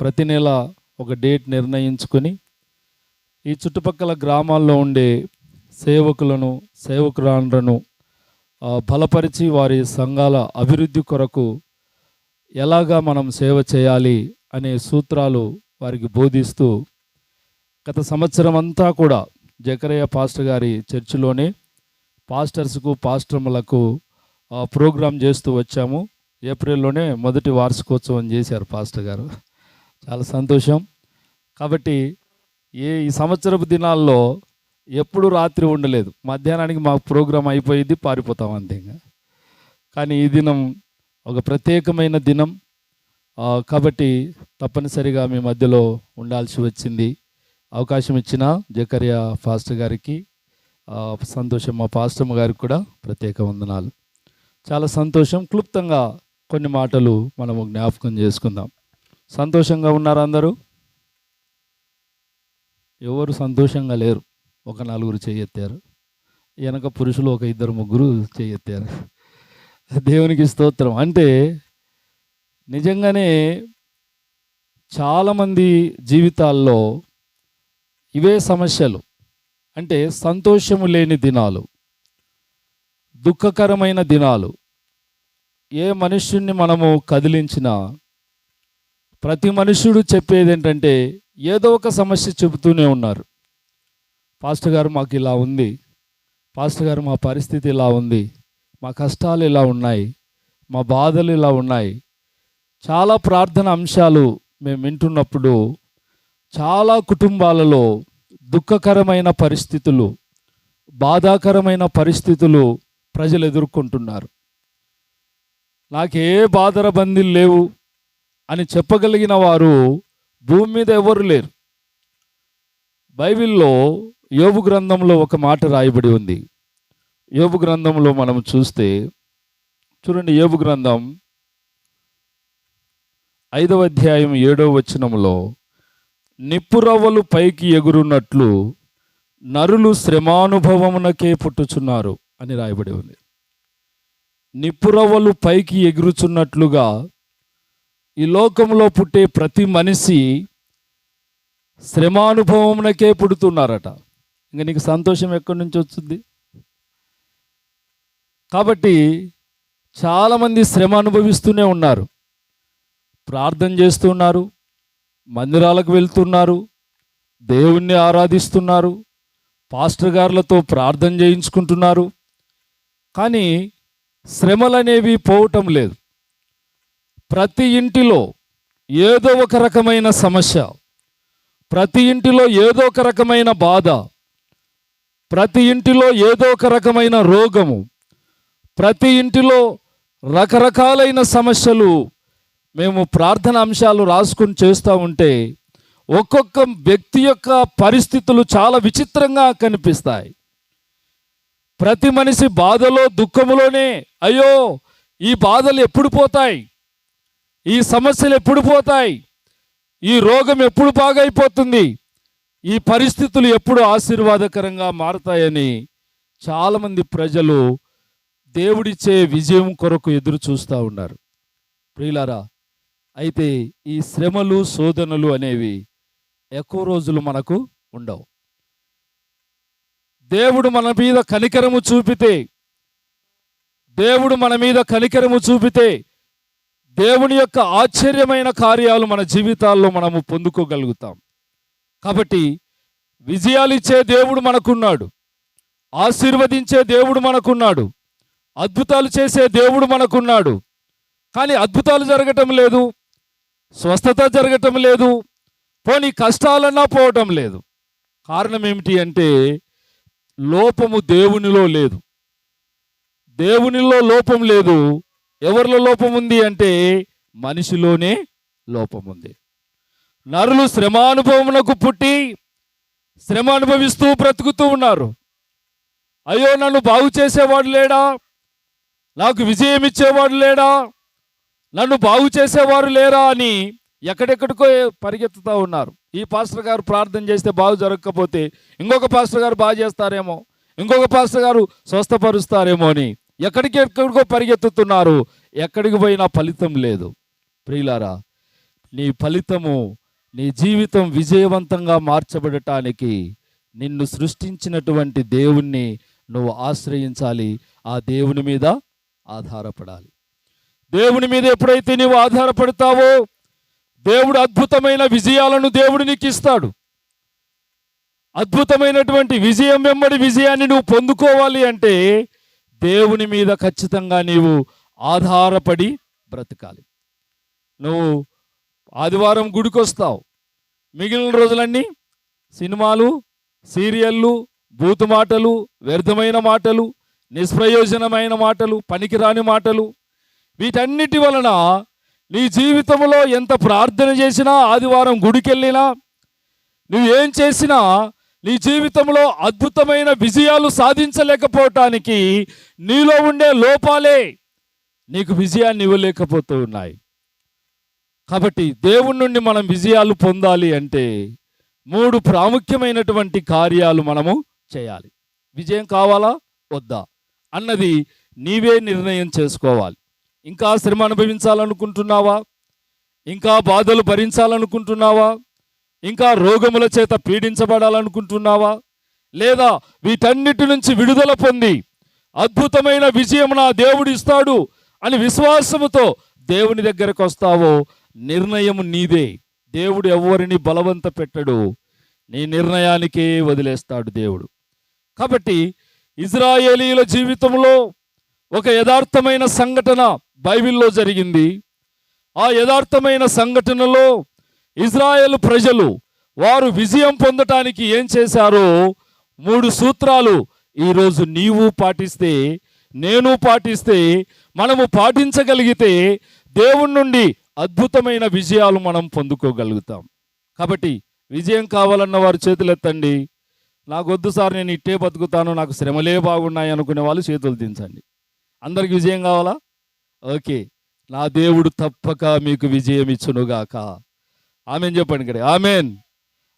ప్రతి నెల ఒక డేట్ నిర్ణయించుకొని ఈ చుట్టుపక్కల గ్రామాల్లో ఉండే సేవకులను సేవకురాండ్రను బలపరిచి వారి సంఘాల అభివృద్ధి కొరకు ఎలాగా మనం సేవ చేయాలి అనే సూత్రాలు వారికి బోధిస్తూ గత సంవత్సరం అంతా కూడా జకరయ్య పాస్టర్ గారి చర్చిలోనే పాస్టర్స్కు పాస్టర్లకు ప్రోగ్రాం చేస్తూ వచ్చాము. ఏప్రిల్లోనే మొదటి వార్షికోత్సవం చేశారు పాస్టర్ గారు. చాలా సంతోషం. కాబట్టి ఏ ఈ సంవత్సరపు దినాల్లో ఎప్పుడు రాత్రి ఉండలేదు. మధ్యాహ్నానికి మాకు ప్రోగ్రాం అయిపోయింది పారిపోతాం అంతే ఇంకా. కానీ ఈ దినం ఒక ప్రత్యేకమైన దినం. కాబట్టి తప్పనిసరిగా మీ మధ్యలో ఉండాల్సి వచ్చింది. అవకాశం ఇచ్చిన జకరియా ఫాస్టర్ గారికి సంతోషం మా పాస్టమ్ గారికి కూడా ప్రత్యేక వందనాలు. చాలా సంతోషం. క్లుప్తంగా కొన్ని మాటలు మనము జ్ఞాపకం చేసుకుందాం. సంతోషంగా ఉన్నారు అందరూ? ఎవరు సంతోషంగా లేరు? ఒక నలుగురు చేయెత్తారు. వెనక పురుషులు ఒక ఇద్దరు ముగ్గురు చేయెత్తారు. దేవునికి స్తోత్రం. అంటే నిజంగానే చాలామంది జీవితాల్లో ఇవే సమస్యలు. అంటే సంతోషము లేని దినాలు దుఃఖకరమైన దినాలు ఏ మనుష్యుణ్ణి మనము కదిలించినా ప్రతి మనుషుడు చెప్పేది ఏంటంటే ఏదో ఒక సమస్య చెబుతూనే ఉన్నారు. పాస్టర్ గారు మాకు ఇలా ఉంది. పాస్టర్ గారు మా పరిస్థితి ఇలా ఉంది. మా కష్టాలు ఇలా ఉన్నాయి. మా బాధలు ఇలా ఉన్నాయి. చాలా ప్రార్థన అంశాలు మేము వింటున్నప్పుడు చాలా కుటుంబాలలో దుఃఖకరమైన పరిస్థితులు బాధాకరమైన పరిస్థితులు ప్రజలు ఎదుర్కొంటున్నారు. నాకే బాధరబందీలు లేవు అని చెప్పగలిగిన వారు భూమి మీద ఎవరు లేరు. బైబిల్లో యోబు గ్రంథంలో ఒక మాట రాయబడి ఉంది. యోబు గ్రంథంలో మనం చూస్తే చూడండి యోబు గ్రంథం ఐదవ అధ్యాయం ఏడవ వచనంలో నిప్పురవ్వలు పైకి ఎగురున్నట్లు నరులు శ్రమానుభవమునకే పుట్టుచున్నారు అని రాయబడి ఉంది. నిపురవలు పైకి ఎగురుచున్నట్లుగా ఈ లోకంలో పుట్టే ప్రతి మనిషి శ్రమానుభవమునకే పుడుతున్నారట. ఇంక నీకు సంతోషం ఎక్కడి నుంచి వచ్చింది కాబట్టి చాలామంది శ్రమ అనుభవిస్తూనే ఉన్నారు. ప్రార్థన చేస్తున్నారు మందిరాలకు వెళ్తున్నారు దేవుణ్ణి ఆరాధిస్తున్నారు పాస్టర్ గారులతో ప్రార్థన చేయించుకుంటున్నారు. కానీ శ్రమలనేవి పోవటం లేదు. ప్రతి ఇంటిలో ఏదో ఒక రకమైన సమస్య ప్రతి ఇంటిలో ఏదో ఒక రకమైన బాధ ప్రతి ఇంటిలో ఏదో ఒక రకమైన రోగము ప్రతి ఇంటిలో రకరకాలైన సమస్యలు మేము ప్రార్థన అంశాలు రాసుకుని చేస్తూ ఉంటే ఒక్కొక్క వ్యక్తి యొక్క పరిస్థితులు చాలా విచిత్రంగా కనిపిస్తాయి. ప్రతి మనిషి బాధలో దుఃఖములోనే అయ్యో ఈ బాధలు ఎప్పుడు పోతాయి? ఈ సమస్యలు ఎప్పుడు పోతాయి? ఈ రోగం ఎప్పుడు బాగైపోతుంది? ఈ పరిస్థితులు ఎప్పుడు ఆశీర్వాదకరంగా మారతాయని చాలామంది ప్రజలు దేవుడిచ్చే విజయం కొరకు ఎదురు చూస్తూ ఉన్నారు. ప్రియులారా అయితే ఈ శ్రమలు శోధనలు అనేవి ఎక్కువ రోజులు మనకు ఉండవు. దేవుడు మన మీద కనికరము చూపితే దేవుడు మన మీద కనికరము చూపితే దేవుని యొక్క ఆశ్చర్యమైన కార్యాలు మన జీవితాల్లో మనము పొందుకోగలుగుతాం. కాబట్టి విజయాలు ఇచ్చే దేవుడు మనకున్నాడు. ఆశీర్వదించే దేవుడు మనకున్నాడు. అద్భుతాలు చేసే దేవుడు మనకున్నాడు. కానీ అద్భుతాలు జరగటం లేదు. స్వస్థత జరగటం లేదు. పోనీ కష్టాలన్నా పోవటం లేదు. కారణం ఏమిటి అంటే లోపము దేవునిలో లేదు. దేవునిలో లోపం లేదు. ఎవరిలో లోపం ఉంది అంటే మనిషిలోనే లోపం ఉంది. నరులు శ్రమానుభవమునకు పుట్టి శ్రమ అనుభవిస్తూ బ్రతుకుతూ ఉన్నారు. అయ్యో నన్ను బాగు చేసేవాడు లేడా? నాకు విజయం ఇచ్చేవాడు లేడా? నన్ను బాగు చేసేవారు లేరా అని ఎక్కడెక్కడికో పరిగెత్తుతూ ఉన్నారు. ఈ పాస్టర్ గారు ప్రార్థన చేస్తే బాగు జరగకపోతే ఇంకొక పాస్టర్ గారు బాగు చేస్తారేమో? ఇంకొక పాస్టర్ గారు స్వస్థపరుస్తారేమో అని ఎక్కడికి ఎక్కడికో పరిగెత్తుతున్నారు. ఎక్కడికి పోయినా ఫలితం లేదు. ప్రియులారా నీ ఫలితము నీ జీవితం విజయవంతంగా మార్చబడటానికి నిన్ను సృష్టించినటువంటి దేవుణ్ణి నువ్వు ఆశ్రయించాలి. ఆ దేవుని మీద ఆధారపడాలి. దేవుని మీద ఎప్పుడైతే నీవు ఆధారపడతావో దేవుడు అద్భుతమైన విజయాలను దేవుడు నీకు ఇస్తాడు. అద్భుతమైనటువంటి విజయం వెంబడి విజయాన్ని నువ్వు పొందుకోవాలి అంటే దేవుని మీద ఖచ్చితంగా నీవు ఆధారపడి బ్రతకాలి. నువ్వు ఆదివారం గుడికొస్తావు. మిగిలిన రోజులన్నీ సినిమాలు సీరియళ్ళు బూతు మాటలు వ్యర్థమైన మాటలు నిష్ప్రయోజనమైన మాటలు పనికిరాని మాటలు వీటన్నిటి వలన నీ జీవితంలో ఎంత ప్రార్థన చేసినా ఆదివారం గుడికెళ్ళినా నువ్వేం చేసినా నీ జీవితంలో అద్భుతమైన విజయాలు సాధించలేకపోవటానికి నీలో ఉండే లోపాలే నీకు విజయాన్ని ఇవ్వలేకపోతూ ఉన్నాయి. కాబట్టి దేవుని నుండి మనం విజయాలు పొందాలి అంటే మూడు ప్రాముఖ్యమైనటువంటి కార్యాలు మనము చేయాలి. విజయం కావాలా? వద్దా? అన్నది నీవే నిర్ణయం చేసుకోవాలి. ఇంకా శ్రమ అనుభవించాలనుకుంటున్నావా? ఇంకా బాధలు భరించాలనుకుంటున్నావా? ఇంకా రోగముల చేత పీడించబడాలనుకుంటున్నావా? లేదా వీటన్నిటి నుంచి విడుదల పొంది అద్భుతమైన విజయం నా దేవుడు ఇస్తాడు అని విశ్వాసముతో దేవుని దగ్గరకు వస్తావో? నిర్ణయం నీదే. దేవుడు ఎవరిని బలవంత పెట్టడు. నీ నిర్ణయానికే వదిలేస్తాడు దేవుడు. కాబట్టి ఇజ్రాయేలీల జీవితంలో ఒక యథార్థమైన సంఘటన బైబిల్లో జరిగింది. ఆ యథార్థమైన సంఘటనలో ఇజ్రాయెల్ ప్రజలు వారు విజయం పొందటానికి ఏం చేశారో మూడు సూత్రాలు ఈరోజు నీవు పాటిస్తే నేను పాటిస్తే మనము పాటించగలిగితే దేవుని నుండి అద్భుతమైన విజయాలు మనం పొందుకోగలుగుతాం. కాబట్టి విజయం కావాలన్న వారు చేతులెత్తండి ఎత్తండి. వద్దు సార్ నేను ఇట్టే బతుకుతాను నాకు శ్రమలే బాగున్నాయి అనుకునే వాళ్ళు చేతులు దించండి. అందరికి విజయం కావాలా? ఓకే. నా దేవుడు తప్పక మీకు విజయం ఇచ్చునుగాక. ఆమెన్ చెప్పండి ఇక్కడ. ఆమెన్.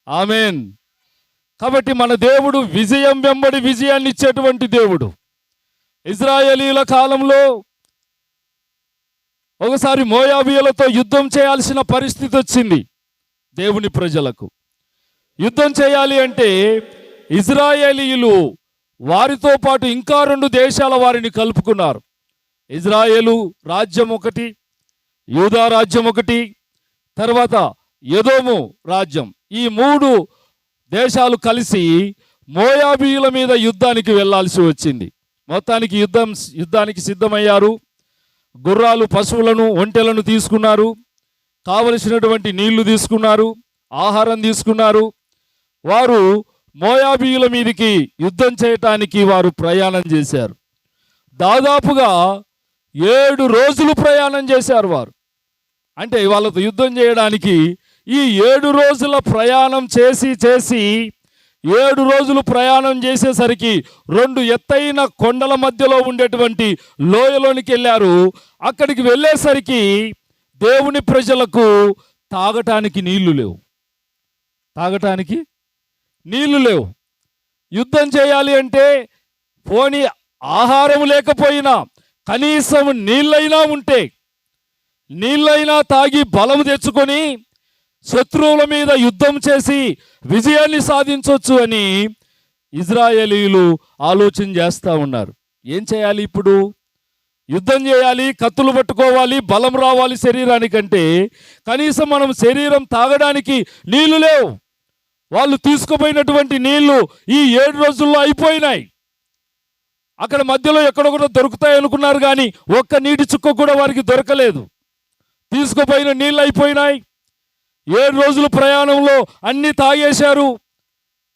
ఆమెన్. కాబట్టి మన దేవుడు విజయం వెంబడి విజయాన్ని ఇచ్చేటువంటి దేవుడు. ఇజ్రాయేలీల కాలంలో ఒకసారి మోయాబియలతో యుద్ధం చేయాల్సిన పరిస్థితి వచ్చింది దేవుని ప్రజలకు. యుద్ధం చేయాలి అంటే ఇజ్రాయేలీలు వారితో పాటు ఇంకా రెండు దేశాల వారిని కలుపుకున్నారు. ఇజ్రాయేలు రాజ్యం ఒకటి యూదా రాజ్యం ఒకటి తర్వాత యదోము రాజ్యం. ఈ మూడు దేశాలు కలిసి మోయాబీయుల మీద యుద్ధానికి వెళ్ళాల్సి వచ్చింది. మొత్తానికి యుద్ధం యుద్ధానికి సిద్ధమయ్యారు. గుర్రాలు పశువులను ఒంటెలను తీసుకున్నారు. కావలసినటువంటి నీళ్ళు తీసుకున్నారు. ఆహారం తీసుకున్నారు. వారు మోయాబీయుల మీదికి యుద్ధం చేయటానికి వారు ప్రయాణం చేశారు. దాదాపుగా ఏడు రోజులు ప్రయాణం చేశారు వారు. అంటే వాళ్ళతో యుద్ధం చేయడానికి ఈ ఏడు రోజుల ప్రయాణం చేసి చేసి ఏడు రోజులు ప్రయాణం చేసేసరికి రెండు ఎత్తైన కొండల మధ్యలో ఉండేటువంటి లోయలోనికి వెళ్ళారు. అక్కడికి వెళ్ళేసరికి దేవుని ప్రజలకు తాగటానికి నీళ్ళు లేవు. తాగటానికి నీళ్ళు లేవు. యుద్ధం చేయాలి అంటే పోని ఆహారం లేకపోయినా కనీసం నీళ్ళైనా ఉంటే నీళ్ళైనా తాగి బలం తెచ్చుకొని శత్రువుల మీద యుద్ధం చేసి విజయాన్ని సాధించవచ్చు అని ఇజ్రాయేలీలు ఆలోచన చేస్తూ ఉన్నారు. ఏం చేయాలి ఇప్పుడు? యుద్ధం చేయాలి కత్తులు పట్టుకోవాలి బలం రావాలి శరీరానికంటే కనీసం మనం శరీరం తాగడానికి నీళ్ళు లేవు. వాళ్ళు తీసుకుపోయినటువంటి నీళ్ళు ఈ ఏడు రోజుల్లో అయిపోయినాయి. అక్కడ మధ్యలో ఎక్కడొకటో దొరుకుతాయి అనుకున్నారు కానీ ఒక్క నీటి చుక్క కూడా వారికి దొరకలేదు. తీసుకుపోయిన నీళ్ళు అయిపోయినాయి. ఏడు రోజుల ప్రయాణంలో అన్నీ తాగేశారు.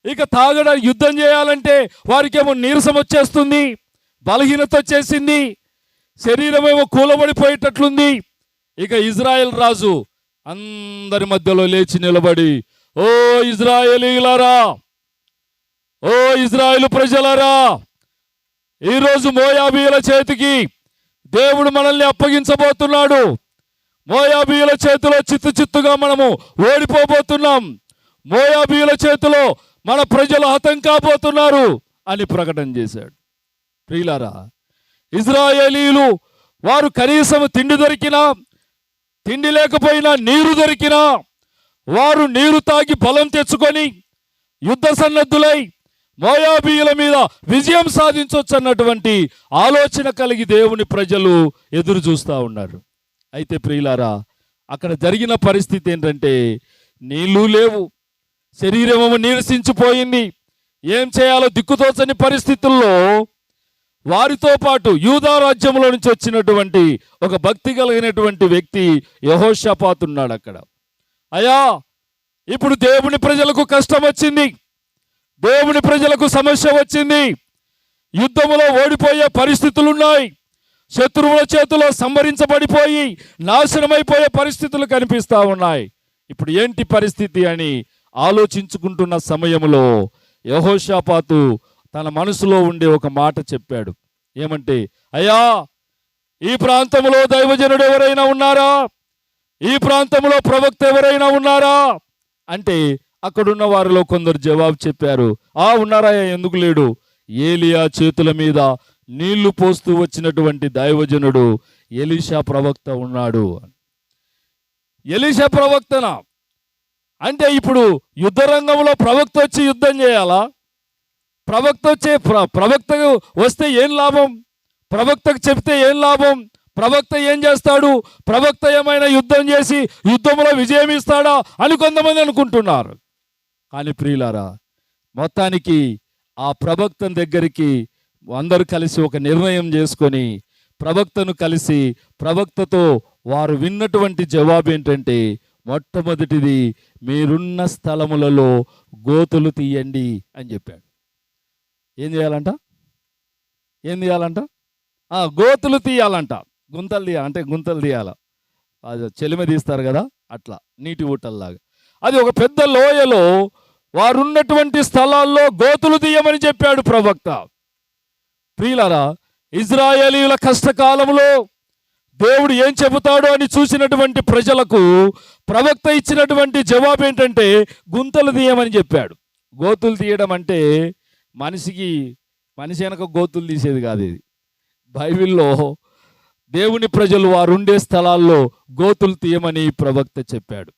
ఇక తాగడ యుద్ధం చేయాలంటే వారికేమో నీరసం వచ్చేస్తుంది బలహీనత వచ్చేసింది శరీరం ఏమో కూలబడిపోయేటట్లుంది. ఇక ఇజ్రాయెల్ రాజు అందరి మధ్యలో లేచి నిలబడి ఓ ఇజ్రాయేలీలారా! ఓ ఇజ్రాయెల్ ప్రజలారా! ఈరోజు మోయాబీయుల చేతికి దేవుడు మనల్ని అప్పగించబోతున్నాడు. మోయాబీయుల చేతిలో చిత్తు చిత్తుగా మనము ఓడిపోబోతున్నాం. మోయాబీయుల చేతిలో మన ప్రజలు హతం కాబోతున్నారు అని ప్రకటన చేశాడు. ప్రియులారా ఇజ్రాయేలీలు వారు కనీసం తిండి దొరికినా తిండి లేకపోయినా నీరు దొరికినా వారు నీరు తాగి బలం తెచ్చుకొని యుద్ధ సన్నద్ధులై మోయాబీయుల మీద విజయం సాధించవచ్చు అన్నటువంటి ఆలోచన కలిగి దేవుని ప్రజలు ఎదురు చూస్తూ ఉన్నారు. అయితే ప్రియులారా అక్కడ జరిగిన పరిస్థితి ఏంటంటే నీళ్ళు లేవు శరీరము నీరసించిపోయింది. ఏం చేయాలో దిక్కుతోచని పరిస్థితుల్లో వారితో పాటు యూదా రాజ్యంలో నుంచి వచ్చినటువంటి ఒక భక్తి కలిగినటువంటి వ్యక్తి యహోషపాత్ ఉన్నాడు అక్కడ అయ్యా ఇప్పుడు దేవుని ప్రజలకు కష్టం వచ్చింది దేవుని ప్రజలకు సమస్య వచ్చింది. యుద్ధములో ఓడిపోయే పరిస్థితులు ఉన్నాయి శత్రువుల చేతిలో సంహరించబడిపోయి నాశనమైపోయే పరిస్థితులు కనిపిస్తా ఉన్నాయి. ఇప్పుడు ఏంటి పరిస్థితి అని ఆలోచించుకుంటున్న సమయంలో యహోషాపాతు తన మనసులో ఉండే ఒక మాట చెప్పాడు. ఏమంటే అయ్యా ఈ ప్రాంతంలో దైవజనుడు ఎవరైనా ఉన్నారా? ఈ ప్రాంతంలో ప్రవక్త ఎవరైనా ఉన్నారా? అంటే అక్కడున్న వారిలో కొందరు జవాబు చెప్పారు ఆ ఉన్నారా ఎందుకు లేడు? ఏలియా చేతుల మీద నీళ్ళు పోస్తూ వచ్చినటువంటి దైవజనుడు ఎలీషా ప్రవక్త ఉన్నాడు. ఎలీషా ప్రవక్తన? అంటే ఇప్పుడు యుద్ధ రంగంలో ప్రవక్త వచ్చి యుద్ధం చేయాలా? ప్రవక్త వచ్చే ప్ర- ప్రవక్త వస్తే ఏం లాభం? ప్రవక్తకు చెప్తే ఏం లాభం? ప్రవక్త ఏం చేస్తాడు? ప్రవక్త ఏమైనా యుద్ధం చేసి యుద్ధంలో విజయం ఇస్తాడా అని కొంతమంది అనుకుంటున్నారు. కానీ ప్రియులారా మొత్తానికి ఆ ప్రభక్తం దగ్గరికి అందరూ కలిసి ఒక నిర్ణయం చేసుకొని ప్రవక్తను కలిసి ప్రవక్తతో వారు విన్నటువంటి జవాబు ఏంటంటే మొట్టమొదటిది మీరున్న స్థలములలో గోతులు తీయండి అని చెప్పాడు. ఏం చేయాలంట ఏం తీయాలంట? గోతులు తీయాలంట. గుంతలు తీయాలి అంటే గుంతలు తీయాల. అది చెలిమ తీస్తారు కదా అట్లా నీటి ఊటల్లాగా. అది ఒక పెద్ద లోయలో వారున్నటువంటి స్థలాల్లో గోతులు తీయమని చెప్పాడు ప్రవక్త. ప్రియులరా ఇజ్రాయేలీల కష్టకాలంలో దేవుడు ఏం చెబుతాడో అని చూసినటువంటి ప్రజలకు ప్రవక్త ఇచ్చినటువంటి జవాబు ఏంటంటే గుంతలు తీయమని చెప్పాడు. గోతులు తీయడం అంటే మనిషికి మనిషి వెనక గోతులు తీసేది కాదు ఇది. బైబిల్లో దేవుని ప్రజలు వారు ఉండే స్థలాల్లో గోతులు తీయమని ప్రవక్త చెప్పాడు.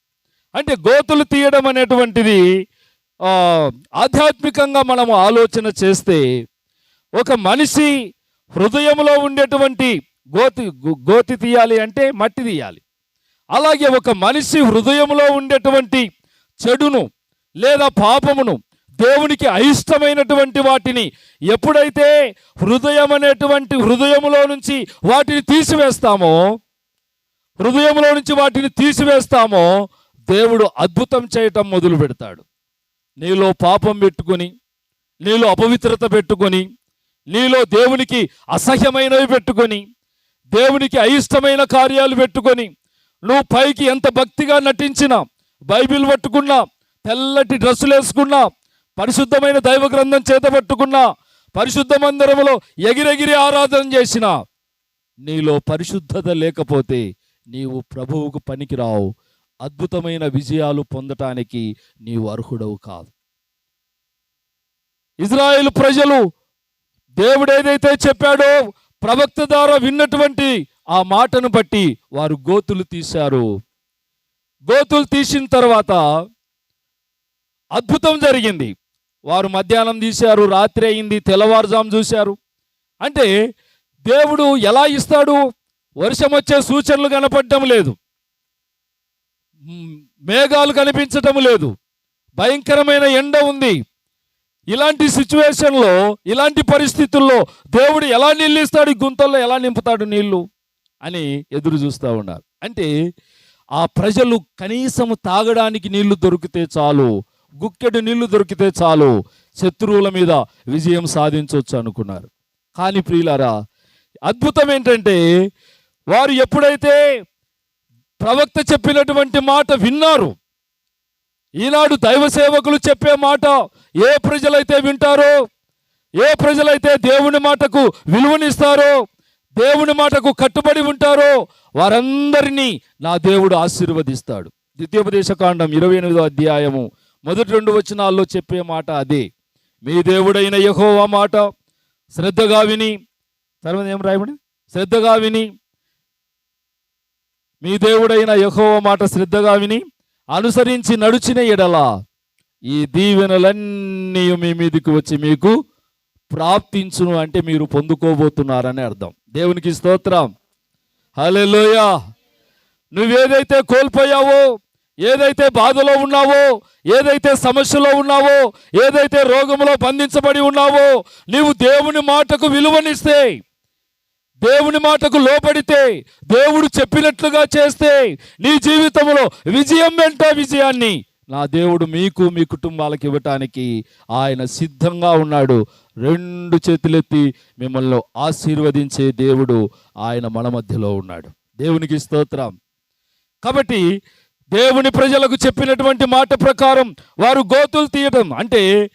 అంటే గోతులు తీయడం అనేటువంటిది ఆధ్యాత్మికంగా మనము ఆలోచన చేస్తే ఒక మనిషి హృదయంలో ఉండేటువంటి గోతి గోతి తీయాలి అంటే మట్టి తీయాలి. అలాగే ఒక మనిషి హృదయంలో ఉండేటువంటి చెడును లేదా పాపమును దేవునికి అయిష్టమైనటువంటి వాటిని ఎప్పుడైతే హృదయం అనేటువంటి హృదయములో నుంచి వాటిని తీసివేస్తామో హృదయంలో నుంచి వాటిని తీసివేస్తామో దేవుడు అద్భుతం చేయటం మొదలు పెడతాడు నీలో పాపం పెట్టుకొని నీలో అపవిత్రత పెట్టుకొని నీలో దేవునికి అసహ్యమైనవి పెట్టుకొని దేవునికి అయిష్టమైన కార్యాలు పెట్టుకొని నువ్వు పైకి ఎంత భక్తిగా నటించినా బైబిల్ పట్టుకున్నా తెల్లటి డ్రెస్సులు వేసుకున్నా పరిశుద్ధమైన దైవ గ్రంథం చేత పట్టుకున్నా పరిశుద్ధ మందిరములో ఎగిరెగిరి ఆరాధన చేసినా నీలో పరిశుద్ధత లేకపోతే నీవు ప్రభువుకు పనికిరావు. అద్భుతమైన విజయాలు పొందటానికి నీవు అర్హుడవు కాదు. ఇజ్రాయేల్ ప్రజలు దేవుడు ఏదైతే చెప్పాడో ప్రవక్త ద్వారా విన్నటువంటి ఆ మాటను బట్టి వారు గోతులు తీశారు. గోతులు తీసిన తర్వాత అద్భుతం జరిగింది. వారు మధ్యాహ్నం తీశారు రాత్రి అయింది తెల్లవారుజాము చూశారు. అంటే దేవుడు ఎలా ఇస్తాడు? వర్షం వచ్చే సూచనలు కనపడటం లేదు. మేఘాలు కనిపించటం లేదు. భయంకరమైన ఎండ ఉంది. ఇలాంటి సిచ్యువేషన్లో ఇలాంటి పరిస్థితుల్లో దేవుడు ఎలా నీళ్ళు ఇస్తాడు ఈ గుంతల్లో ఎలా నింపుతాడు నీళ్ళు? అని ఎదురు చూస్తూ ఉన్నారు. అంటే ఆ ప్రజలు కనీసం తాగడానికి నీళ్ళు దొరికితే చాలు గుక్కెడు నీళ్ళు దొరికితే చాలు శత్రువుల మీద విజయం సాధించవచ్చు అనుకున్నారు. కానీ ప్రియులారా అద్భుతం ఏంటంటే వారు ఎప్పుడైతే ప్రవక్త చెప్పినటువంటి మాట విన్నారు. ఈనాడు దైవ సేవకులు చెప్పే మాట ఏ ప్రజలైతే వింటారో ఏ ప్రజలైతే దేవుని మాటకు విలువనిస్తారో దేవుని మాటకు కట్టుబడి ఉంటారో వారందరినీ నా దేవుడు ఆశీర్వదిస్తాడు. ద్వితీయోపదేశకాండం ఇరవై ఎనిమిదో అధ్యాయము మొదటి రెండు వచనాల్లో చెప్పే మాట అదే. మీ దేవుడైన యెహోవా మాట. శ్రద్ధగా విని తర్వాత ఏం రాయబడి శ్రద్ధగా విని మీ దేవుడైన యహోవ మాట శ్రద్ధగా విని అనుసరించి నడుచిన ఎడల ఈ దీవెనలన్నీ మీ మీదకి వచ్చి మీకు ప్రాప్తించును అంటే మీరు పొందుకోబోతున్నారని అర్థం. దేవునికి స్తోత్రం. హల్లెలూయా. నువ్వేదైతే కోల్పోయావో ఏదైతే బాధలో ఉన్నావో ఏదైతే సమస్యలో ఉన్నావో ఏదైతే రోగంలో బంధించబడి ఉన్నావో నీవు దేవుని మాటకు విలువనిస్తే దేవుని మాటకు లోబడితే దేవుడు చెప్పినట్లుగా చేస్తే నీ జీవితంలో విజయం వెంట విజయాన్ని నా దేవుడు మీకు మీ కుటుంబాలకు ఇవ్వటానికి ఆయన సిద్ధంగా ఉన్నాడు. రెండు చేతులెత్తి మిమ్మల్ని ఆశీర్వదించే దేవుడు ఆయన మన మధ్యలో ఉన్నాడు. దేవునికి స్తోత్రం. కాబట్టి దేవుని ప్రజలకు చెప్పినటువంటి మాట ప్రకారం వారు గోతులు తీయటం అంటే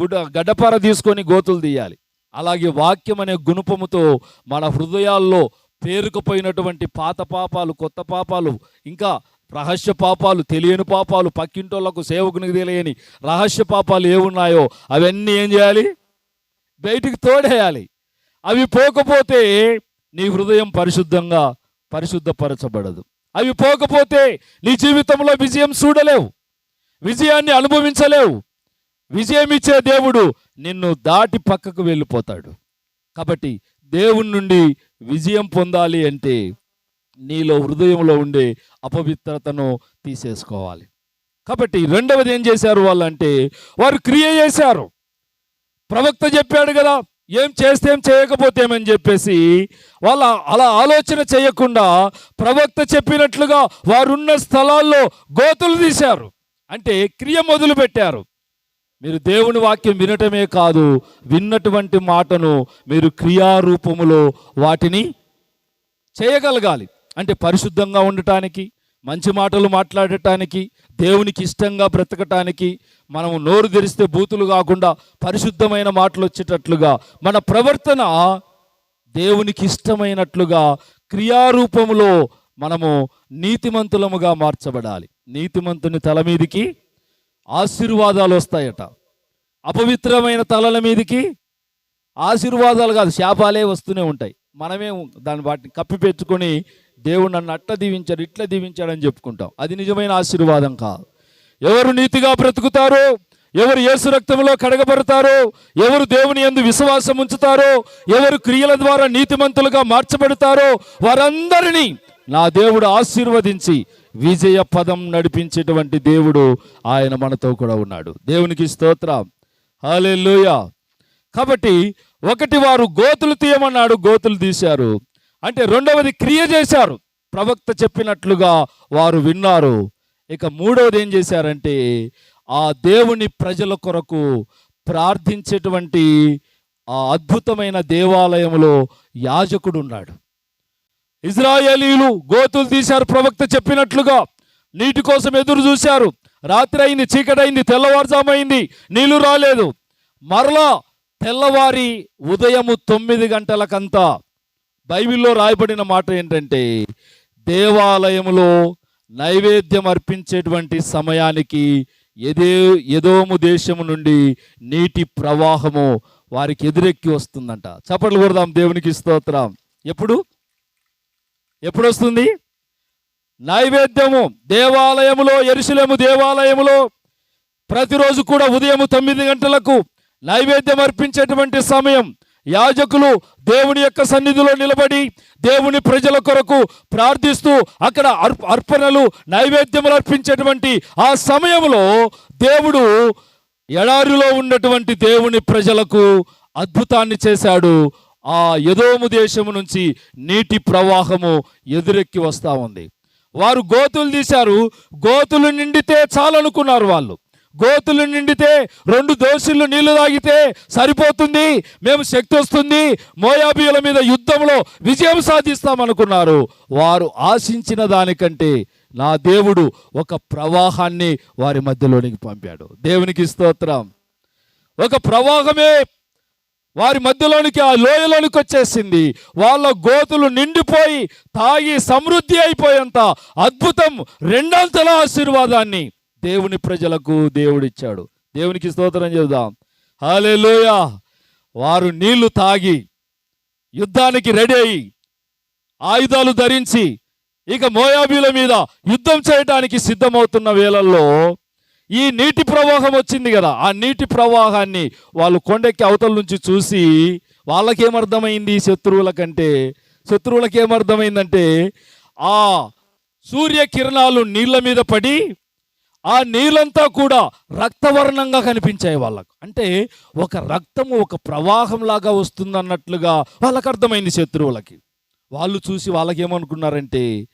గుడ గడ్డపార తీసుకొని గోతులు తీయాలి. అలాగే వాక్యం అనే గుణపముతో మన హృదయాల్లో పేరుకుపోయినటువంటి పాత పాపాలు కొత్త పాపాలు ఇంకా రహస్య పాపాలు తెలియని పాపాలు పక్కింటోళ్ళకు సేవకునికి తెలియని రహస్య పాపాలు ఏమున్నాయో అవన్నీ ఏం చేయాలి? బయటికి తోడేయాలి. అవి పోకపోతే నీ హృదయం పరిశుద్ధంగా పరిశుద్ధపరచబడదు. అవి పోకపోతే నీ జీవితంలో విజయం చూడలేవు. విజయాన్ని అనుభవించలేవు. విజయం ఇచ్చే దేవుడు నిన్ను దాటి పక్కకు వెళ్ళిపోతాడు. కాబట్టి దేవుని నుండి విజయం పొందాలి అంటే నీలో హృదయంలో ఉండే అపవిత్రతను తీసేసుకోవాలి. కాబట్టి రెండవది ఏం చేశారు వాళ్ళంటే వారు క్రియ చేశారు. ప్రవక్త చెప్పాడు కదా ఏం చేస్తే ఏం చేయకపోతే ఏమని చెప్పేసి వాళ్ళ అలా ఆలోచన చేయకుండా ప్రవక్త చెప్పినట్లుగా వారున్న స్థలాల్లో గోతులు తీశారు. అంటే క్రియ మొదలు పెట్టారు మీరు దేవుని వాక్యం వినటమే కాదు విన్నటువంటి మాటను మీరు క్రియారూపములో వాటిని చేయగలగాలి. అంటే పరిశుద్ధంగా ఉండటానికి మంచి మాటలు మాట్లాడటానికి దేవునికి ఇష్టంగా బ్రతకటానికి మనము నోరు తెరిస్తే బూతులు కాకుండా పరిశుద్ధమైన మాటలు వచ్చేటట్లుగా మన ప్రవర్తన దేవునికి ఇష్టమైనట్లుగా క్రియారూపములో మనము నీతిమంతులముగా మార్చబడాలి. నీతిమంతుని తల మీదికి ఆశీర్వాదాలు వస్తాయట. అపవిత్రమైన తలల మీదకి ఆశీర్వాదాలు కాదు శాపాలే వస్తూనే ఉంటాయి. మనమే దాన్ని వాటిని కప్పిపెట్టుకొని దేవుడు నన్ను అట్లా దీవించాడు ఇట్లా దీవించాడని చెప్పుకుంటాం. అది నిజమైన ఆశీర్వాదం కాదు. ఎవరు నీతిగా బ్రతుకుతారో ఎవరు యేసు రక్తంలో కడగబడతారో ఎవరు దేవుని యందు విశ్వాసం ఉంచుతారో ఎవరు క్రియల ద్వారా నీతిమంతులుగా మార్చబడతారో వారందరినీ నా దేవుడు ఆశీర్వదించి విజయ పదం నడిపించేటువంటి దేవుడు ఆయన మనతో కూడా ఉన్నాడు. దేవునికి స్తోత్రం. లూయ కాబట్టి ఒకటి వారు గోతులు తీయమన్నాడు గోతులు తీశారు. అంటే రెండవది క్రియ చేశారు. ప్రవక్త చెప్పినట్లుగా వారు విన్నారు. ఇక మూడవది ఏం చేశారంటే ఆ దేవుని ప్రజల కొరకు ప్రార్థించేటువంటి ఆ అద్భుతమైన దేవాలయంలో యాజకుడు ఉన్నాడు. ఇజ్రాయేలీలు గోతులు తీశారు ప్రవక్త చెప్పినట్లుగా. నీటి కోసం ఎదురు చూశారు. రాత్రి అయింది చీకటైంది తెల్లవారుజామైంది నీళ్ళు రాలేదు. మరలా తెల్లవారి ఉదయము తొమ్మిది గంటలకంతా బైబిల్లో రాయబడిన మాట ఏంటంటే దేవాలయములో నైవేద్యం అర్పించేటువంటి సమయానికి ఎదే ఎదోము దేశము నుండి నీటి ప్రవాహము వారికి ఎదురెక్కి వస్తుందంట. చప్పట్లు కొడదాం దేవునికి స్తోత్రం. ఎప్పుడు? ఎప్పుడు వస్తుంది నైవేద్యము దేవాలయములో ఎరుసలేము దేవాలయములో ప్రతిరోజు కూడా ఉదయం తొమ్మిది గంటలకు నైవేద్యం అర్పించేటువంటి సమయం. యాజకులు దేవుని యొక్క సన్నిధిలో నిలబడి దేవుని ప్రజల కొరకు ప్రార్థిస్తూ అక్కడ అర్ప అర్పణలు నైవేద్యములు అర్పించేటువంటి ఆ సమయంలో దేవుడు ఎడారిలో ఉన్నటువంటి దేవుని ప్రజలకు అద్భుతాన్ని చేశాడు. ఆ యదోము దేశము నుంచి నీటి ప్రవాహము ఎదురెక్కి వస్తూ ఉంది. వారు గోతులు తీశారు. గోతులు నిండితే చాలనుకున్నారు వాళ్ళు. గోతులు నిండితే రెండు దోషులు నీళ్ళు తాగితే సరిపోతుంది మేము శక్తి వస్తుంది మోయాబీయుల మీద యుద్ధంలో విజయం సాధిస్తామనుకున్నారు. వారు ఆశించిన దానికంటే నా దేవుడు ఒక ప్రవాహాన్ని వారి మధ్యలోనికి పంపాడు. దేవునికి స్తోత్రం. ఒక ప్రవాహమే వారి మధ్యలోనికి ఆ లోయలోనికి వచ్చేసింది. వాళ్ళ గోతులు నిండిపోయి తాగి సమృద్ధి అయిపోయేంత అద్భుతం రెండంతల ఆశీర్వాదాన్ని దేవుని ప్రజలకు దేవుడిచ్చాడు. దేవునికి స్తోత్రం చెబుదాం. హాలేలోయ వారు నీళ్ళు తాగి యుద్ధానికి రెడీ అయి ఆయుధాలు ధరించి ఇక మోయాబీల మీద యుద్ధం చేయడానికి సిద్ధమవుతున్న వేళల్లో ఈ నీటి ప్రవాహం వచ్చింది కదా ఆ నీటి ప్రవాహాన్ని వాళ్ళు కొండెక్కి అవతల నుంచి చూసి వాళ్ళకేమర్థమైంది శత్రువుల కంటే? శత్రువులకు ఏమర్థమైందంటే ఆ సూర్యకిరణాలు నీళ్ళ మీద పడి ఆ నీళ్ళంతా కూడా రక్తవర్ణంగా కనిపించాయి వాళ్ళకు. అంటే ఒక రక్తము ఒక ప్రవాహం లాగా వస్తుందన్నట్లుగా వాళ్ళకు అర్థమైంది శత్రువులకి. వాళ్ళు చూసి వాళ్ళకేమనుకున్నారంటే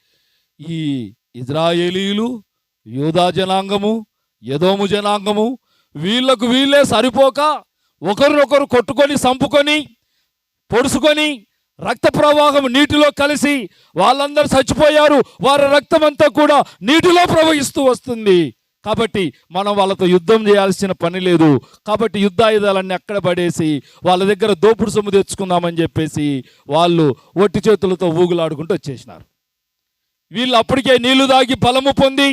ఈ ఇజ్రాయేలీలు యూదా జనాంగము యదోము జనాంగము వీళ్ళకు వీళ్ళే సరిపోక ఒకరినొకరు కొట్టుకొని సంపుకొని పొడుచుకొని రక్త ప్రవాహం నీటిలో కలిసి వాళ్ళందరూ చచ్చిపోయారు. వారి రక్తం అంతా కూడా నీటిలో ప్రవహిస్తూ వస్తుంది. కాబట్టి మనం వాళ్ళతో యుద్ధం చేయాల్సిన పని లేదు. కాబట్టి యుద్ధాయుధాలన్నీ అక్కడ పడేసి వాళ్ళ దగ్గర దోపుడు సొమ్ము తెచ్చుకుందామని చెప్పేసి వాళ్ళు ఒట్టి చేతులతో ఊగులాడుకుంటూ వచ్చేసినారు. వీళ్ళు అప్పటికే నీళ్ళు దాగి బలము పొంది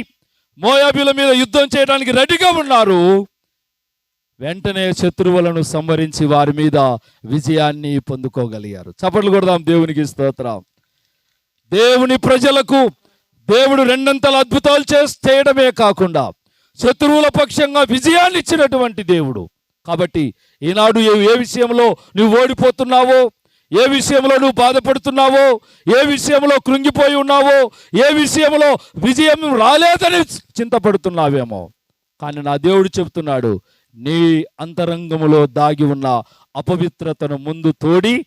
మోయాబీల మీద యుద్ధం చేయడానికి రెడీగా ఉన్నారు. వెంటనే శత్రువులను సంహరించి వారి మీద విజయాన్ని పొందుకోగలిగారు. చప్పట్లు కొడదాం దేవునికి స్తోత్రం. దేవుని ప్రజలకు దేవుడు రెండంతల అద్భుతాలు చేసి చేయడమే కాకుండా శత్రువుల పక్షంగా విజయాన్ని ఇచ్చినటువంటి దేవుడు. కాబట్టి ఈనాడు ఏ ఏ విషయంలో నువ్వు ఓడిపోతున్నావో ఏ విషయంలో నువ్వు బాధపడుతున్నావో ఏ విషయంలో కృంగిపోయి ఉన్నావో ఏ విషయంలో విజయం రాలేదని చింతపడుతున్నావేమో. కానీ నా దేవుడు చెబుతున్నాడు నీ అంతరంగములో దాగి ఉన్న అపవిత్రతను ముందు తోడి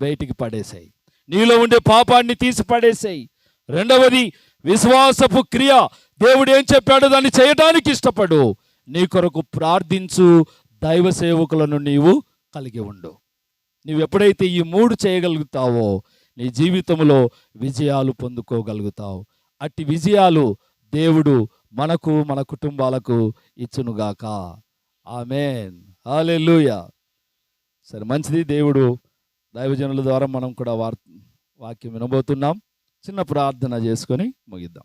బయటికి పడేసాయి. నీలో ఉండే పాపాన్ని తీసి పడేశాయి రెండవది విశ్వాసపు క్రియ. దేవుడు ఏం చెప్పాడో? దాన్ని చేయడానికి ఇష్టపడు. నీ కొరకు ప్రార్థించు దైవ సేవకులను నీవు కలిగి ఉండు. నువ్వు ఎప్పుడైతే ఈ మూడు చేయగలుగుతావో నీ జీవితంలో విజయాలు పొందుకోగలుగుతావు. అట్టి విజయాలు దేవుడు మనకు మన కుటుంబాలకు ఇచ్చునుగాక. ఆమెన్. హాలెలూయా సరే మంచిది దేవుడు దైవజనుల ద్వారా మనం కూడా వార్ వాక్యం వినబోతున్నాం. చిన్న ప్రార్థన చేసుకొని ముగిద్దాం.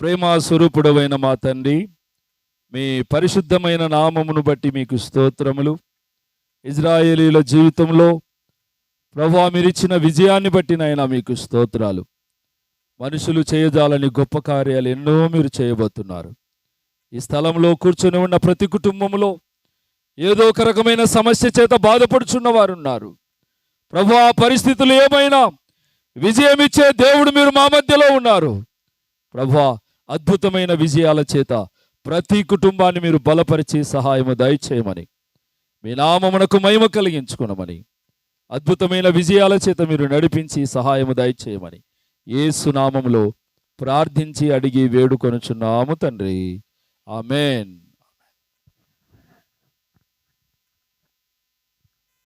ప్రేమ స్వరూపుడమైన మా తండ్రి మీ పరిశుద్ధమైన నామమును బట్టి మీకు స్తోత్రములు. ఇజ్రాయేలీల జీవితంలో ప్రభా మీరిచ్చిన విజయాన్ని బట్టి నాయన మీకు స్తోత్రాలు. మనుషులు చేయజాలని గొప్ప కార్యాలు ఎన్నో మీరు చేయబోతున్నారు. ఈ స్థలంలో కూర్చొని ఉన్న ప్రతి కుటుంబంలో ఏదో ఒక రకమైన సమస్య చేత బాధపడుచున్న వారు ఉన్నారు ప్రభు ఆ పరిస్థితులు ఏమైనా విజయం ఇచ్చే దేవుడు మీరు మా మధ్యలో ఉన్నారు. ప్రభు అద్భుతమైన విజయాల చేత ప్రతి కుటుంబాన్ని మీరు బలపరిచి సహాయము దయచేయమని మీ నామమునకు మహిమ కలిగించుకునమని. అద్భుతమైన విజయాల చేత మీరు నడిపించి సహాయము దయచేయమని. యేసు నామములో ప్రార్థించి అడిగి వేడుకొనుచున్నాము తండ్రి. ఆమెన్.